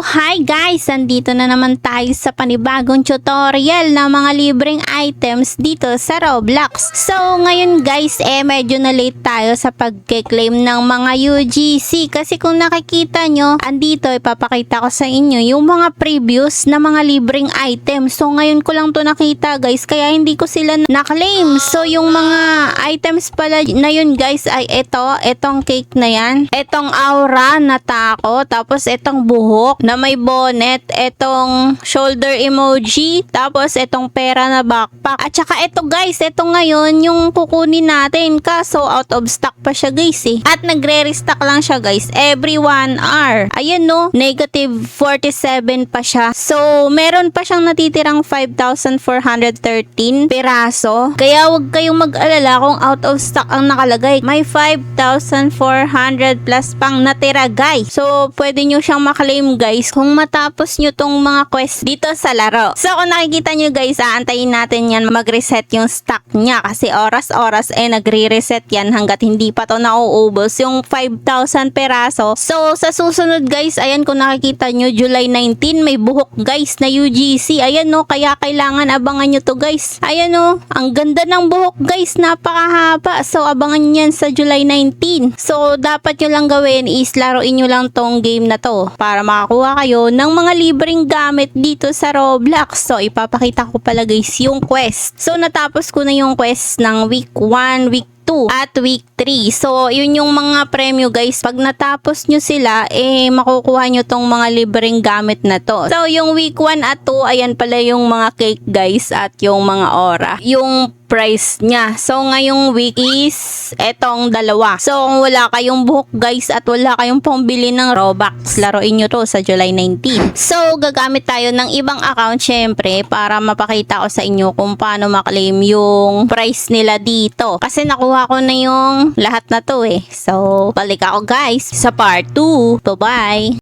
Hi guys! Nandito na naman tayo sa panibagong tutorial ng mga libreng items dito sa Roblox. So ngayon guys, eh medyo na late tayo sa pagke-claim ng mga UGC kasi kung nakikita nyo, andito ipapakita ko sa inyo yung mga previous na mga libreng items. So ngayon ko lang to nakita guys, kaya hindi ko sila na-claim. So yung mga items pala na yun guys ay ito, itong cake na yan, itong aura na tako, tapos itong buhok na may bonnet, itong shoulder emoji, tapos itong pera na backpack. At saka ito guys, ito ngayon yung kukunin natin kaso out of stock pa siya guys eh. At nagre-restock lang siya guys every 1 hour. Ayan no, negative 47 pa siya. So, meron pa siyang natitirang 5,413 piraso. Kaya wag kayong mag-alala kung out of stock ang nakalagay. May 5,400 plus pang natira guys. So, pwede nyo siyang maklaim guys kung matapos nyo tong mga quest dito sa laro. So, kung nakikita nyo guys, aantayin natin yan mag-reset yung stock niya kasi oras-oras eh nagre-reset yan hanggat hindi pa to nauubos yung 5,000 peraso. So, sa susunod guys, ayan kung nakikita nyo, July 19 may buhok guys na UGC. Ayan no, kaya kailangan abangan nyo to guys. Ayan no, ang ganda ng buhok guys, napakahaba. So, abangan yan sa July 19. So, dapat nyo lang gawin is laruin nyo lang tong game na to para makakuha kayo ng mga libreng gamit dito sa Roblox. So, ipapakita ko pala guys yung quest. So, natapos ko na yung quest ng week 1, week 2 at week 3. So, yun yung mga premyo guys. Pag natapos nyo sila, eh, makukuha nyo tong mga libreng gamit na to. So, yung week 1 at 2, ayan pala yung mga cake guys at yung mga aura. Yung price niya. So, ngayong week is etong dalawa. So, kung wala kayong buhok guys at wala kayong pambili ng Robux, laruin nyo to sa July 19. So, gagamit tayo ng ibang account syempre para mapakita ko sa inyo kung paano maklaim yung price nila dito. Kasi nakuha ko na yung lahat na to eh. So, balik ako guys sa part 2. Bye-bye!